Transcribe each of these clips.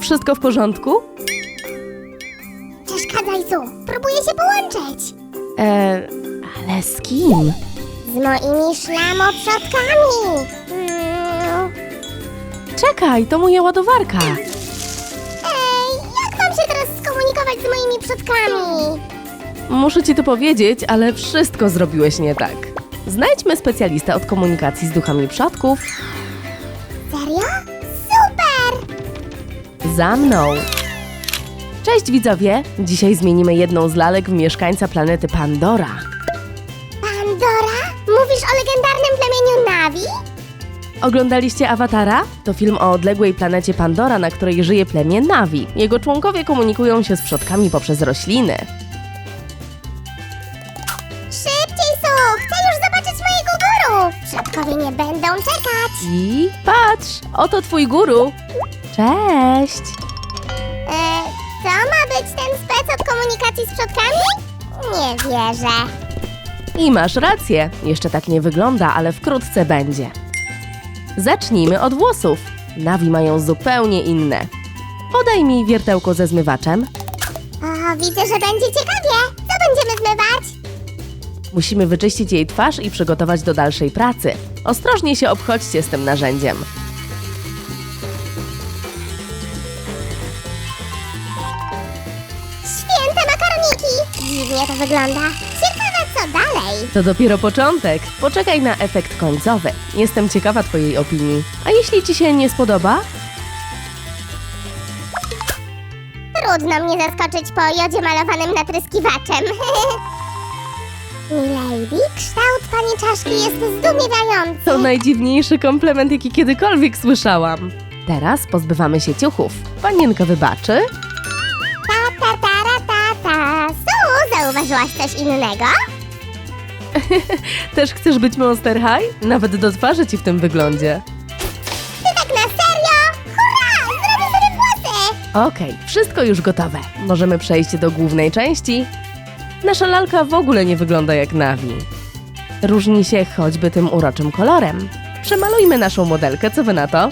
Wszystko w porządku? Przeszkadzaj, Zu. Próbuję się połączyć. Eee, ale z kim? Z moimi szlamoprzodkami. Mm. Czekaj, to moja ładowarka. Ej, jak mam się teraz skomunikować z moimi przodkami? Muszę ci to powiedzieć, ale wszystko zrobiłeś nie tak. Znajdźmy specjalistę od komunikacji z duchami przodków. Za mną! Cześć widzowie! Dzisiaj zmienimy jedną z lalek w mieszkańca planety Pandora. Pandora? Mówisz o legendarnym plemieniu Navi? Oglądaliście Awatara? To film o odległej planecie Pandora, na której żyje plemię Navi. Jego członkowie komunikują się z przodkami poprzez rośliny. Szybciej, Su! Chcę już zobaczyć mojego guru! Przodkowie nie będą czekać. I patrz, oto twój guru. Cześć! E, to ma być ten spec od komunikacji z przodkami? Nie wierzę. I masz rację, jeszcze tak nie wygląda, ale wkrótce będzie. Zacznijmy od włosów. Nawi mają zupełnie inne. Podaj mi wiertełko ze zmywaczem. O, widzę, że będzie ciekawie. Co będziemy zmywać? Musimy wyczyścić jej twarz i przygotować do dalszej pracy. Ostrożnie się obchodźcie z tym narzędziem. Dziwnie to wygląda. Ciekawe, co dalej. To dopiero początek. Poczekaj na efekt końcowy. Jestem ciekawa Twojej opinii. A jeśli Ci się nie spodoba? Trudno mnie zaskoczyć po jodzie malowanym natryskiwaczem. Milady, kształt pani czaszki jest zdumiewający. To najdziwniejszy komplement, jaki kiedykolwiek słyszałam. Teraz pozbywamy się ciuchów. Panienka wybaczy? Zauważyłaś coś innego? Też chcesz być Monster High? Nawet do twarzy Ci w tym wyglądzie. Ty tak na serio? Hurra! Zrobię sobie włosy! Okej, wszystko już gotowe. Możemy przejść do głównej części. Nasza lalka w ogóle nie wygląda jak Navi. Różni się choćby tym uroczym kolorem. Przemalujmy naszą modelkę, co wy na to?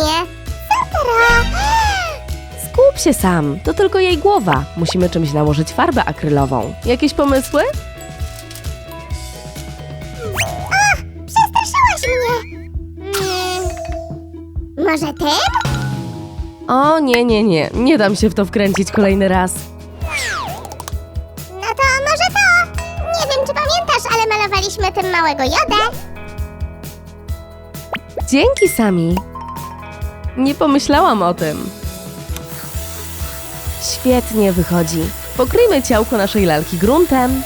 Super! Skup się sam, to tylko jej głowa. Musimy czymś nałożyć farbę akrylową. Jakieś pomysły? Przestraszyłaś mnie! Mm, może tym? O nie, nie, nie, nie dam się w to wkręcić kolejny raz. No to może to? Nie wiem, czy pamiętasz, ale malowaliśmy tym małego jodę. Dzięki, Sami. Nie pomyślałam o tym. Świetnie wychodzi. Pokryjmy ciałko naszej lalki gruntem.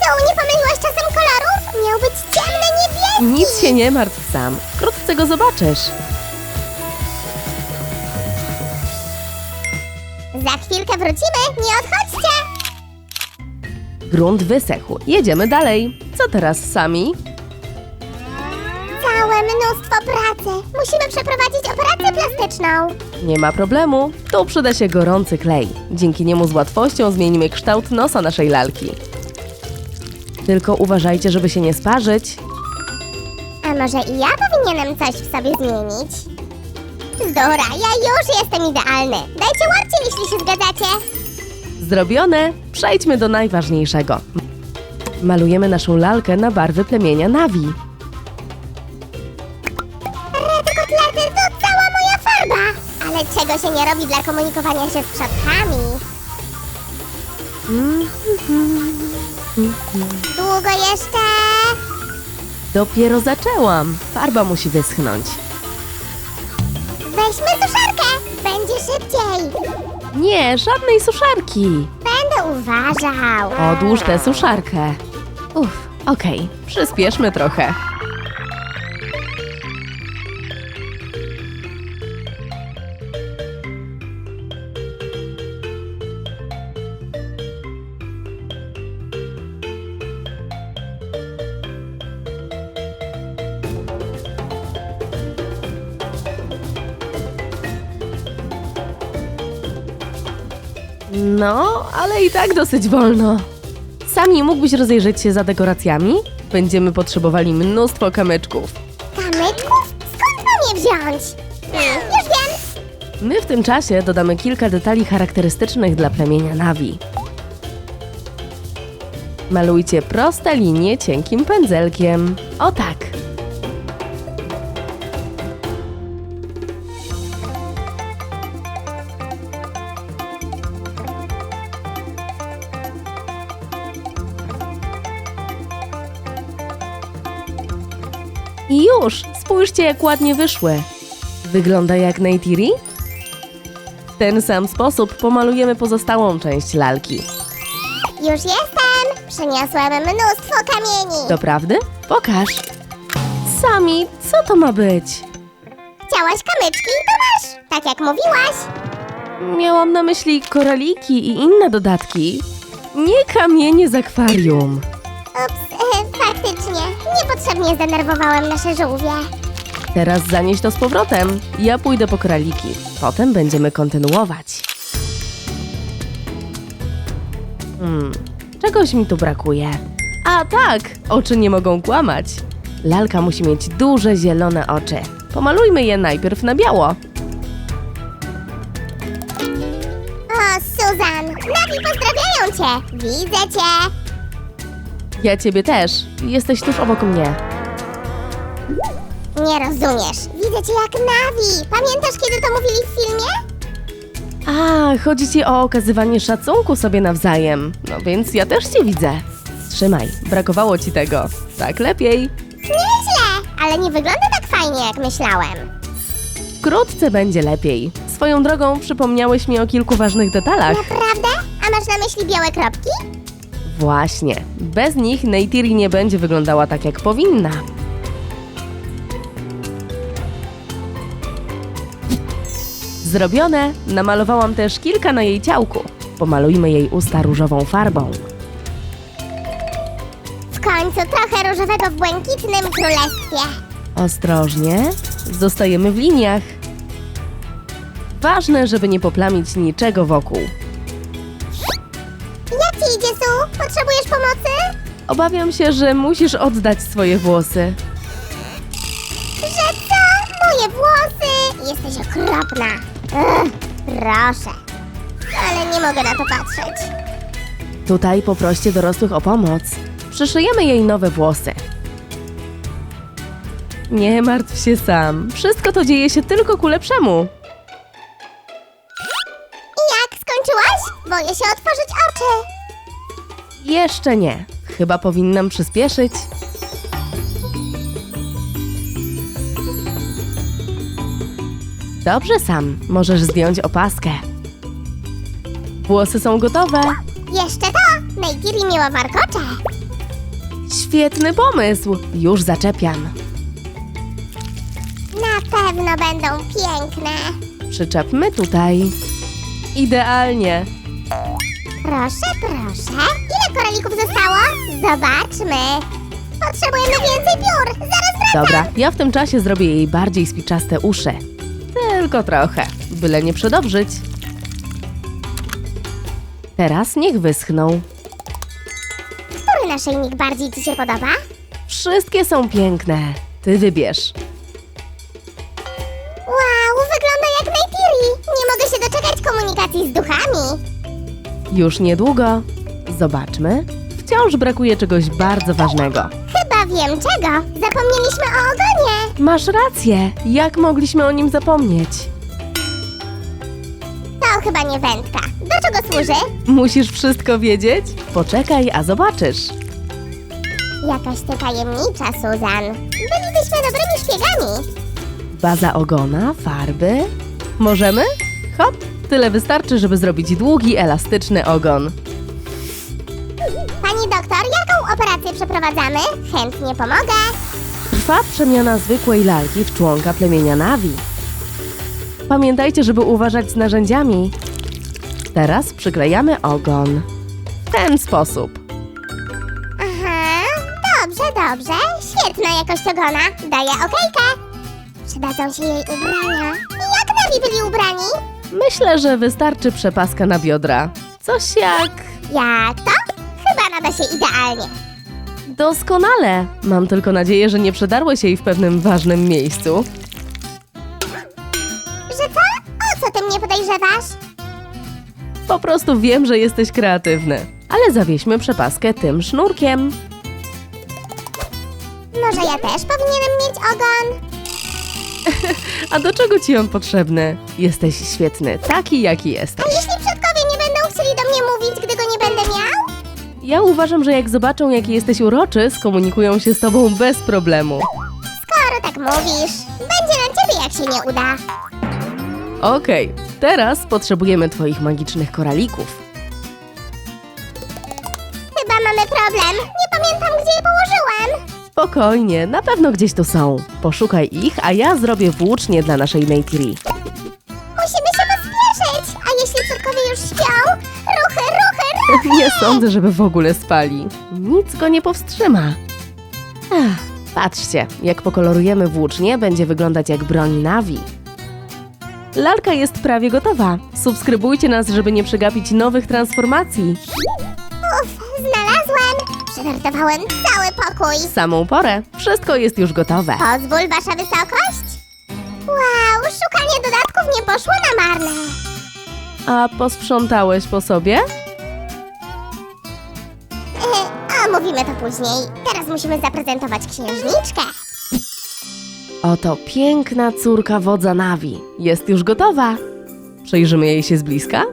Co, nie pomyliłaś czasem kolorów? Miał być ciemny niebieski. Nic się nie martw sam. Wkrótce go zobaczysz. Za chwilkę wrócimy, nie odchodźcie. Grunt wysechł. Jedziemy dalej. Co teraz, Sami? Całe mnóstwo pracy. Musimy przeprowadzić operację plastyczną. Nie ma problemu. Tu przyda się gorący klej. Dzięki niemu z łatwością zmienimy kształt nosa naszej lalki. Tylko uważajcie, żeby się nie sparzyć. A może i ja powinienem coś w sobie zmienić? Zdora, ja już jestem idealny. Dajcie łapcie, jeśli się zgadzacie. Zrobione! Przejdźmy do najważniejszego. Malujemy naszą lalkę na barwy plemienia Navi. Czego się nie robi dla komunikowania się z przodkami? Długo jeszcze? Dopiero zaczęłam. Farba musi wyschnąć. Weźmy suszarkę. Będzie szybciej. Nie, żadnej suszarki. Będę uważał. Odłóż tę suszarkę. Uff, okej, przyspieszmy trochę. No, ale i tak dosyć wolno. Sami mógłbyś rozejrzeć się za dekoracjami? Będziemy potrzebowali mnóstwo kamyczków. Kamyczków? Skąd mam je wziąć? Hmm, już wiem. My w tym czasie dodamy kilka detali charakterystycznych dla plemienia Navi. Malujcie proste linie cienkim pędzelkiem. O tak. Już! Spójrzcie, jak ładnie wyszły. Wygląda jak Neytiri? W ten sam sposób pomalujemy pozostałą część lalki. Już jestem. Przyniosłem mnóstwo kamieni. Doprawdy? Pokaż. Sami, co to ma być? Chciałaś kamyczki? To masz. Tak jak mówiłaś. Miałam na myśli koraliki i inne dodatki. Nie kamienie z akwarium. Ups. Niepotrzebnie zdenerwowałem nasze żółwie. Teraz zanieś to z powrotem. Ja pójdę po koraliki. Potem będziemy kontynuować. Hmm, czegoś mi tu brakuje. A tak, oczy nie mogą kłamać. Lalka musi mieć duże zielone oczy. Pomalujmy je najpierw na biało. O, Susan. Nawi pozdrawiają cię. Widzę cię. Ja ciebie też. Jesteś tuż obok mnie. Nie rozumiesz. Widzę cię jak Nawi. Pamiętasz, kiedy to mówili w filmie? A, chodzi ci o okazywanie szacunku sobie nawzajem. No więc ja też cię widzę. Trzymaj, brakowało ci tego. Tak lepiej. Nieźle, ale nie wygląda tak fajnie, jak myślałem. Wkrótce będzie lepiej. Swoją drogą przypomniałeś mi o kilku ważnych detalach. Naprawdę? A masz na myśli białe kropki? Właśnie. Bez nich Neytiri nie będzie wyglądała tak, jak powinna. Zrobione. Namalowałam też kilka na jej ciałku. Pomalujmy jej usta różową farbą. W końcu trochę różowego w błękitnym królestwie. Ostrożnie. Zostajemy w liniach. Ważne, żeby nie poplamić niczego wokół. Pomocy? Obawiam się, że musisz oddać swoje włosy. Że co? Moje włosy! Jesteś okropna. Ugh, proszę. Ale nie mogę na to patrzeć. Tutaj poproście dorosłych o pomoc. Przyszyjemy jej nowe włosy. Nie martw się sam. Wszystko to dzieje się tylko ku lepszemu. I jak? Skończyłaś? Boję się oczy. Jeszcze nie. Chyba powinnam przyspieszyć. Dobrze sam. Możesz zdjąć opaskę. Włosy są gotowe. Jeszcze to! Neytiri miała warkocze. Świetny pomysł. Już zaczepiam. Na pewno będą piękne. Przyczepmy tutaj. Idealnie. Proszę, proszę. Koralików zostało? Zobaczmy. Potrzebujemy więcej piór. Zaraz wracam. Dobra, ja w tym czasie zrobię jej bardziej spiczaste uszy. Tylko trochę, byle nie przedobrzyć. Teraz niech wyschną. Który naszyjnik bardziej ci się podoba? Wszystkie są piękne. Ty wybierz. Wow, wygląda jak Neytiri. Nie mogę się doczekać komunikacji z duchami. Już niedługo. Zobaczmy. Wciąż brakuje czegoś bardzo ważnego. Chyba wiem czego. Zapomnieliśmy o ogonie. Masz rację. Jak mogliśmy o nim zapomnieć? To chyba nie wędka. Do czego służy? Musisz wszystko wiedzieć? Poczekaj, a zobaczysz. Jakaś ty tajemnicza, Susan. Bylibyśmy dobrymi szpiegami. Baza ogona, farby. Możemy? Hop, tyle wystarczy, żeby zrobić długi, elastyczny ogon. Przeprowadzamy? Chętnie pomogę. Trwa przemiana zwykłej lalki w członka plemienia Navi. Pamiętajcie, żeby uważać z narzędziami. Teraz przyklejamy ogon. W ten sposób. Aha, dobrze, dobrze. Świetna jakość ogona. Daję okejkę. Przydadzą się jej ubrania. Jak Nawi byli ubrani? Myślę, że wystarczy przepaska na biodra. Coś jak... Jak to? Chyba nada się idealnie. Doskonale! Mam tylko nadzieję, że nie przedarłeś jej w pewnym ważnym miejscu. Że co? O co ty mnie podejrzewasz? Po prostu wiem, że jesteś kreatywny. Ale zawieźmy przepaskę tym sznurkiem. Może ja też powinienem mieć ogon? A do czego ci on potrzebny? Jesteś świetny, taki jaki jesteś. A jeśli przodkowie nie będą chcieli do mnie mówić, gdy go nie będę? Ja uważam, że jak zobaczą, jaki jesteś uroczy, skomunikują się z tobą bez problemu. Skoro tak mówisz, będzie na ciebie, jak się nie uda. Okej, teraz potrzebujemy twoich magicznych koralików. Chyba mamy problem. Nie pamiętam, gdzie je położyłem. Spokojnie, na pewno gdzieś tu są. Poszukaj ich, a ja zrobię włócznie dla naszej Neytiri. Musimy się pospieszyć. A jeśli przodkowie już śpią? Ruchy, ruchy! Nie sądzę, żeby w ogóle spali. Nic go nie powstrzyma. Ach, patrzcie, jak pokolorujemy włócznie, będzie wyglądać jak broń Navi. Lalka jest prawie gotowa. Subskrybujcie nas, żeby nie przegapić nowych transformacji. Uf, znalazłem. Przewertowałem cały pokój. W samą porę. Wszystko jest już gotowe. Pozwól, wasza wysokość. Wow, szukanie dodatków nie poszło na marne. A posprzątałeś po sobie? E, A mówimy to później. Teraz musimy zaprezentować księżniczkę. Oto piękna córka wodza Navi. Jest już gotowa. Przejrzymy jej się z bliska?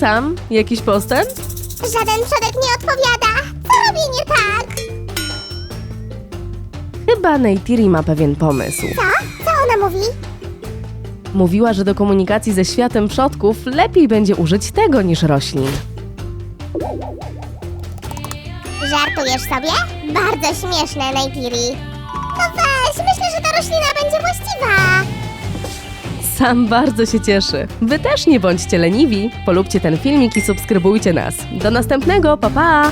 Sam? Jakiś postęp? Żaden przodek nie odpowiada. Co robię nie tak? Chyba Neytiri ma pewien pomysł. Co? Co ona mówi? Mówiła, że do komunikacji ze światem przodków lepiej będzie użyć tego niż roślin. Żartujesz sobie? Bardzo śmieszne, Neytiri. No weź, myślę, że ta roślina będzie właściwa sam bardzo się cieszy. Wy też nie bądźcie leniwi, polubcie ten filmik i subskrybujcie nas. Do następnego, pa pa!